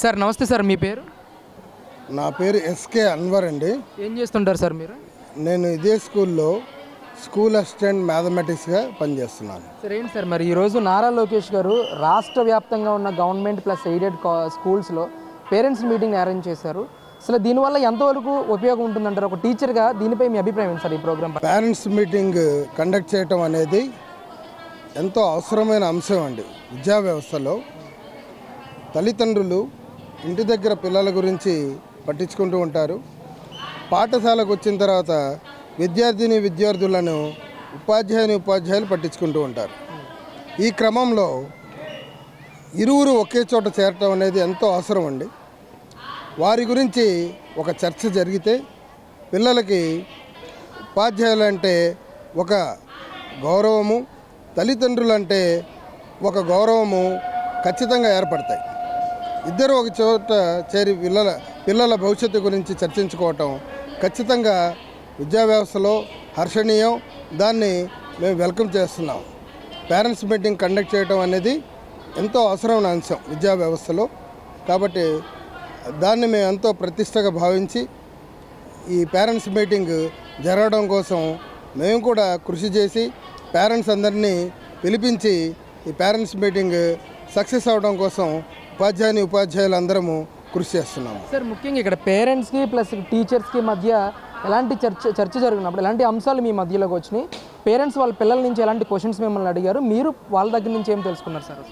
Sir నమస్తే sir మీ పేరు? నా పేరు ఎస్కే అన్వర్ అండి. ఏం చేస్తుంటారు సార్ మీరు? నేను ఇదే స్కూల్లో స్కూల్ అసిస్టెంట్ మ్యాథమెటిక్స్గా పనిచేస్తున్నాను. సార్ ఏంటి సార్ మరి? ఈరోజు నారా లోకేష్ గారు రాష్ట్ర వ్యాప్తంగా ఉన్న గవర్నమెంట్ ప్లస్ ఎయిడెడ్ స్కూల్స్లో పేరెంట్స్ మీటింగ్ అరేంజ్ చేశారు. అసలు దీనివల్ల ఎంతవరకు ఉపయోగం ఉంటుందంటారు? ఒక టీచర్గా దీనిపై మీ అభిప్రాయం ఏంటి సార్ ఈ ప్రోగ్రామ్ పేరెంట్స్ మీటింగ్ కండక్ట్ చేయటం అనేది ఎంతో అవసరమైన అంశం అండి. విద్యా వ్యవస్థలో తల్లిదండ్రులు ఇంటి దగ్గర పిల్లల గురించి పట్టించుకుంటూ ఉంటారు. పాఠశాలకు వచ్చిన తర్వాత విద్యార్థిని విద్యార్థులను ఉపాధ్యాయుని ఉపాధ్యాయులు పట్టించుకుంటూ ఉంటారు. ఈ క్రమంలో ఇరువురు ఒకే చోట చేరటం అనేది ఎంతో అవసరం అండి. వారి గురించి ఒక చర్చ జరిగితే పిల్లలకి ఉపాధ్యాయులు అంటే ఒక గౌరవము తల్లిదండ్రులు అంటే ఒక గౌరవము ఖచ్చితంగా ఏర్పడతాయి. ఇద్దరు ఒక చోట చేరి పిల్లల పిల్లల భవిష్యత్తు గురించి చర్చించుకోవటం ఖచ్చితంగా విద్యా వ్యవస్థలో హర్షణీయం. దాన్ని మేము వెల్కమ్ చేస్తున్నాం. పేరెంట్స్ మీటింగ్ కండక్ట్ చేయడం అనేది ఎంతో అవసరమైన అంశం విద్యా వ్యవస్థలో. కాబట్టి దాన్ని మేము ఎంతో ప్రతిష్టగా భావించి ఈ పేరెంట్స్ మీటింగ్ జరగడం కోసం మేము కూడా కృషి చేసి పేరెంట్స్ అందరినీ పిలిపించి ఈ పేరెంట్స్ మీటింగ్ సక్సెస్ అవడం కోసం ఉపాధ్యాయుని ఉపాధ్యాయులు అందరము కృషి చేస్తున్నాము. సార్ ముఖ్యంగా ఇక్కడ పేరెంట్స్కి ప్లస్ టీచర్స్కి మధ్య ఎలాంటి చర్చ చర్చ జరిగినప్పుడు ఎలాంటి అంశాలు మీ మధ్యలోకి వచ్చినాయి? పేరెంట్స్ వాళ్ళ పిల్లల నుంచి ఎలాంటి క్వశ్చన్స్ మిమ్మల్ని అడిగారు? మీరు వాళ్ళ దగ్గర నుంచి ఏం తెలుసుకున్నారు సార్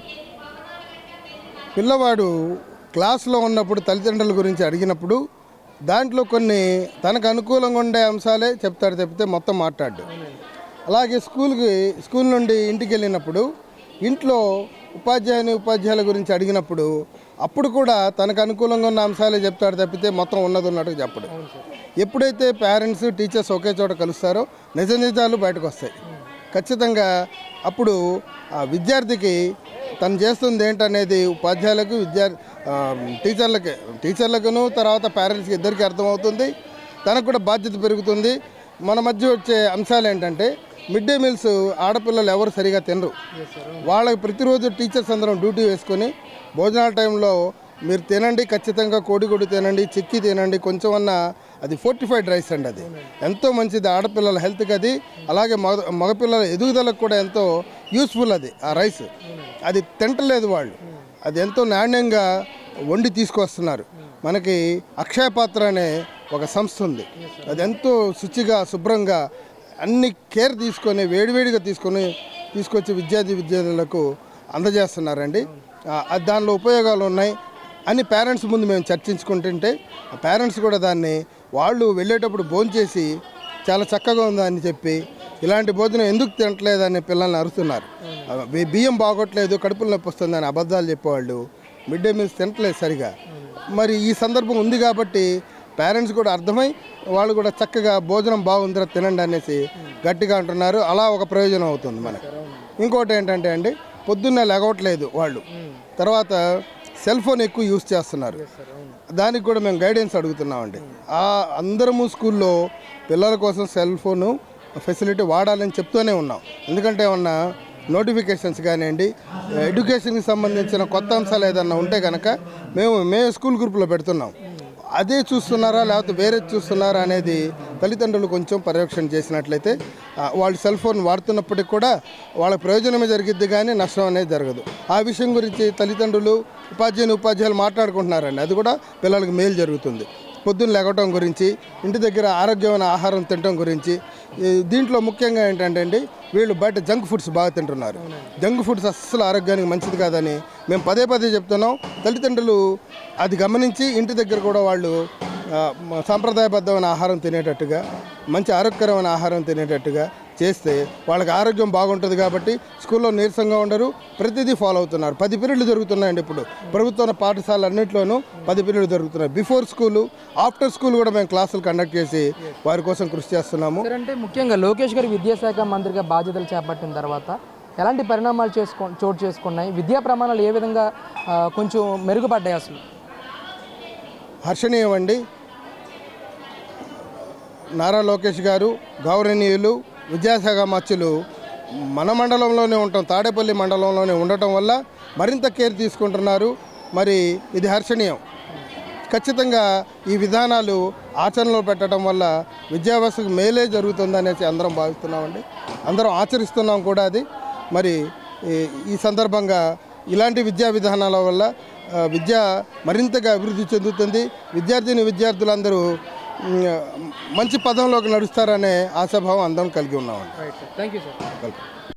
పిల్లవాడు క్లాస్లో ఉన్నప్పుడు తల్లిదండ్రుల గురించి అడిగినప్పుడు దాంట్లో కొన్ని తనకు అనుకూలంగా ఉండే అంశాలే చెప్తాడు తప్పితే మొత్తం మాట్లాడు. అలాగే స్కూల్కి స్కూల్ నుండి ఇంటికి వెళ్ళినప్పుడు ఇంట్లో ఉపాధ్యాయుని ఉపాధ్యాయుల గురించి అడిగినప్పుడు అప్పుడు కూడా తనకు అనుకూలంగా ఉన్న అంశాలే చెప్తాడు తప్పితే మొత్తం ఉన్నది ఉన్నట్టు చెప్పడు. ఎప్పుడైతే పేరెంట్స్ టీచర్స్ ఒకే చోట కలుస్తారో నిజ నిజాలు బయటకు వస్తాయి ఖచ్చితంగా అప్పుడు ఆ విద్యార్థికి తను చేస్తుంది ఏంటనేది ఉపాధ్యాయులకు విద్యా టీచర్లకి టీచర్లకును తర్వాత పేరెంట్స్కి ఇద్దరికి అర్థమవుతుంది. తనకు కూడా బాధ్యత పెరుగుతుంది. మన మధ్య వచ్చే అంశాలు ఏంటంటే మిడ్ డే మీల్స్ ఆడపిల్లలు ఎవరు సరిగా తినరు. వాళ్ళకి ప్రతిరోజు టీచర్స్ అందరం డ్యూటీ వేసుకొని భోజనాల టైంలో మీరు తినండి ఖచ్చితంగా కోడిగుడ్డు తినండి చిక్కి తినండి కొంచెం అన్నా అది ఫోర్టిఫైడ్ రైస్ అండి అది. ఎంతో మంచిది ఆడపిల్లల హెల్త్కి అది. అలాగే మగ మగపిల్లల ఎదుగుదలకు కూడా ఎంతో యూస్ఫుల్ అది ఆ రైస్ అది తింటలేదు వాళ్ళు. అది ఎంతో నాణ్యంగా వండి తీసుకొస్తున్నారు. మనకి అక్షయ పాత్ర అనే ఒక సంస్థ ఉంది. అది ఎంతో శుచిగా శుభ్రంగా అన్ని కేర్ తీసుకొని వేడివేడిగా తీసుకొని తీసుకొచ్చి విద్యార్థి విద్యార్థులకు అందజేస్తున్నారండి. దానిలో ఉపయోగాలు ఉన్నాయి అని పేరెంట్స్ ముందు మేము చర్చించుకుంటుంటే పేరెంట్స్ కూడా దాన్ని వాళ్ళు వెళ్ళేటప్పుడు భోంచేసి చాలా చక్కగా ఉందని చెప్పి ఇలాంటి భోజనం ఎందుకు తినట్లేదని పిల్లల్ని అరుస్తున్నారు. బియ్యం బాగోట్లేదు కడుపులు నొప్పి వస్తుందని అబద్ధాలు చెప్పేవాళ్ళు మిడ్ డే మీల్స్ తినట్లేదు సరిగా. మరి ఈ సందర్భం ఉంది కాబట్టి పేరెంట్స్ కూడా అర్థమై వాళ్ళు కూడా చక్కగా భోజనం బాగుందిరా తినండి అనేసి గట్టిగా అంటున్నారు. అలా ఒక ప్రయోజనం అవుతుంది మనకి. ఇంకోటి ఏంటంటే అండి పొద్దున్నే లెగవట్లేదు వాళ్ళు. తర్వాత సెల్ ఫోన్ ఎక్కువ యూస్ చేస్తున్నారు. దానికి కూడా మేము గైడెన్స్ అడుగుతున్నామండి. ఆ అందరము స్కూల్లో పిల్లల కోసం సెల్ ఫోను ఫెసిలిటీ వాడాలని చెప్తూనే ఉన్నాం. ఎందుకంటే ఏమన్నా నోటిఫికేషన్స్ కానివ్వండి ఎడ్యుకేషన్కి సంబంధించిన కొత్త అంశాలు ఏదన్నా ఉంటే కనుక మేము మేము స్కూల్ గ్రూప్లో పెడుతున్నాం. అదే చూస్తున్నారా లేకపోతే వేరే చూస్తున్నారా అనేది తల్లిదండ్రులు కొంచెం పర్యవేక్షణ చేసినట్లయితే వాళ్ళు సెల్ ఫోన్ వాడుతున్నప్పటికి కూడా వాళ్ళ ప్రయోజనమే జరిగిద్ది కానీ నష్టం అనేది జరగదు. ఆ విషయం గురించి తల్లిదండ్రులు ఉపాధ్యాయులు ఉపాధ్యాయులు మాట్లాడుకుంటున్నారండి. అది కూడా పిల్లలకు మేలు జరుగుతుంది. పొద్దున్న లేగటం గురించి ఇంటి దగ్గర ఆరోగ్యమైన ఆహారం తినటం గురించి దీంట్లో ముఖ్యంగా ఏంటంటే అండి వీళ్ళు బయట జంక్ ఫుడ్స్ బాగా తింటున్నారు. జంక్ ఫుడ్స్ అస్సలు ఆరోగ్యానికి మంచిది కాదని మేము పదే పదే చెప్తున్నాం. తల్లిదండ్రులు అది గమనించి ఇంటి దగ్గర కూడా వాళ్ళు సాంప్రదాయబద్ధమైన ఆహారం తినేటట్టుగా మంచి ఆరోగ్యకరమైన ఆహారం తినేటట్టుగా చేస్తే వాళ్ళకి ఆరోగ్యం బాగుంటుంది కాబట్టి స్కూల్లో నీరసంగా ఉండరు. ప్రతిదీ ఫాలో అవుతున్నారు. పది పీరియడ్లు జరుగుతున్నాయండి ఇప్పుడు. ప్రభుత్వ పాఠశాల అన్నింటిలోనూ పది పీరియడ్లు జరుగుతున్నాయి. బిఫోర్ స్కూలు ఆఫ్టర్ స్కూల్ కూడా మేము క్లాసులు కండక్ట్ చేసి వారి కోసం కృషి చేస్తున్నాము. అంటే ముఖ్యంగా లోకేష్ గారు విద్యాశాఖ మంత్రిగా బాధ్యతలు చేపట్టిన తర్వాత ఎలాంటి పరిణామాలు చేసుకో చోటు చేసుకున్నాయి? విద్యా ప్రమాణాలు ఏ విధంగా కొంచెం మెరుగుపడ్డాయి అసలు? హర్షణీయం అండి నారా లోకేష్ గారు గౌరవనీయులు విద్యాశాఖ మత్స్యులు మన మండలంలోనే ఉంటాం తాడేపల్లి మండలంలోనే ఉండటం వల్ల మరింత కేర్ తీసుకుంటున్నారు. మరి ఇది హర్షణీయం. ఖచ్చితంగా ఈ విధానాలు ఆచరణలో పెట్టడం వల్ల విద్యావ్యవస్థకు మేలే జరుగుతుందనేసి అందరం భావిస్తున్నామండి. అందరం ఆచరిస్తున్నాం కూడా అది. మరి ఈ- ఈ సందర్భంగా ఇలాంటి విద్యా విధానాల వల్ల విద్య మరింతగా అభివృద్ధి చెందుతుంది. విద్యార్థిని విద్యార్థులందరూ మంచి పదంలోకి నడుస్తారనే ఆశాభావం అందరం కలిగి ఉన్నామండి. Thank you sir welcome